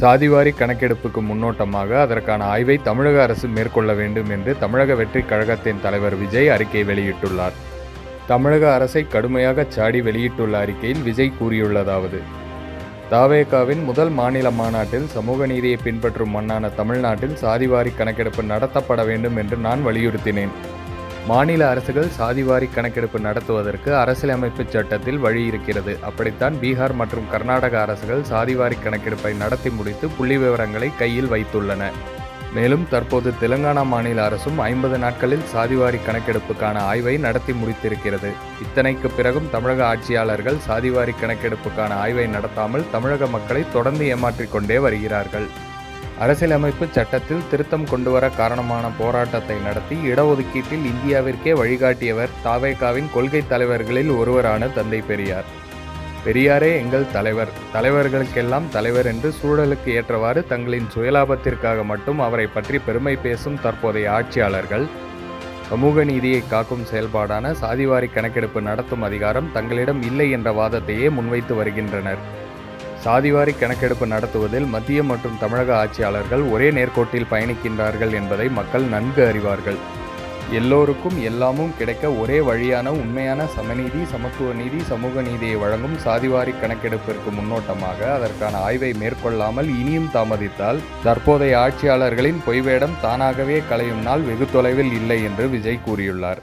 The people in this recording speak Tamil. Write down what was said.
சாதிவாரி கணக்கெடுப்புக்கு முன்னோட்டமாக அதற்கான ஆய்வை தமிழக அரசு மேற்கொள்ள வேண்டும் என்று தமிழக வெற்றிக் கழகத்தின் தலைவர் விஜய் அறிக்கை வெளியிட்டுள்ளார். தமிழக அரசை கடுமையாக சாடி வெளியிட்டுள்ள அறிக்கையில் விஜய் கூறியுள்ளதாவது தாவேகாவின் முதல் மாநில மாநாட்டில் சமூக நீதியை பின்பற்றும் மண்ணான தமிழ்நாட்டில் சாதிவாரி கணக்கெடுப்பு நடத்தப்பட வேண்டும் என்று நான் வலியுறுத்தினேன். மாநில அரசுகள் சாதிவாரி கணக்கெடுப்பு நடத்துவதற்கு அரசியலமைப்பு சட்டத்தில் வழி இருக்கிறது. அப்படித்தான் பீகார் மற்றும் கர்நாடக அரசுகள் சாதிவாரி கணக்கெடுப்பை நடத்தி முடித்து புள்ளி விவரங்களை கையில் வைத்துள்ளன. மேலும் தற்போது தெலுங்கானா மாநில அரசும் ஐம்பது நாட்களில் சாதிவாரி கணக்கெடுப்புக்கான ஆய்வை நடத்தி முடித்திருக்கிறது. இத்தனைக்கு பிறகும் தமிழக ஆட்சியாளர்கள் சாதிவாரி கணக்கெடுப்புக்கான ஆய்வை நடத்தாமல் தமிழக மக்களை தொடர்ந்து ஏமாற்றிக் கொண்டே வருகிறார்கள். அரசியலமைப்பு சட்டத்தில் திருத்தம் கொண்டுவர காரணமான போராட்டத்தை நடத்தி இடஒதுக்கீட்டில் இந்தியாவிற்கே வழிகாட்டியவர் தாவேகாவின் கொள்கை தலைவர்களில் ஒருவரான தந்தை பெரியார். பெரியாரே எங்கள் தலைவர். தலைவர்களுக்கெல்லாம் தலைவர் என்று சூழலுக்கு ஏற்றவாறு தங்களின் சுயலாபத்திற்காக மட்டும் அவரை பற்றி பெருமை பேசும் தற்போதைய ஆட்சியாளர்கள் சமூக நீதியை காக்கும் செயல்பாடான சாதிவாரி கணக்கெடுப்பு நடத்தும் அதிகாரம் தங்களிடம் இல்லை என்ற வாதத்தையே முன்வைத்து வருகின்றனர். சாதிவாரி கணக்கெடுப்பு நடத்துவதில் மத்திய மற்றும் தமிழக ஆட்சியாளர்கள் ஒரே நேர்கோட்டில் பயணிக்கின்றார்கள் என்பதை மக்கள் நன்கு அறிவார்கள். எல்லோருக்கும் எல்லாமும் கிடைக்க ஒரே வழியான உண்மையான சமநீதி சமத்துவ நீதி சமூக நீதியை வழங்கும் சாதிவாரி கணக்கெடுப்பிற்கு முன்னோட்டமாக அதற்கான ஆய்வை மேற்கொள்ளாமல் இனியும் தாமதித்தால் தற்போதைய ஆட்சியாளர்களின் பொய்வேடம் தானாகவே களையும் நாள் வெகு தொலைவில் இல்லை என்று விஜய் கூறியுள்ளார்.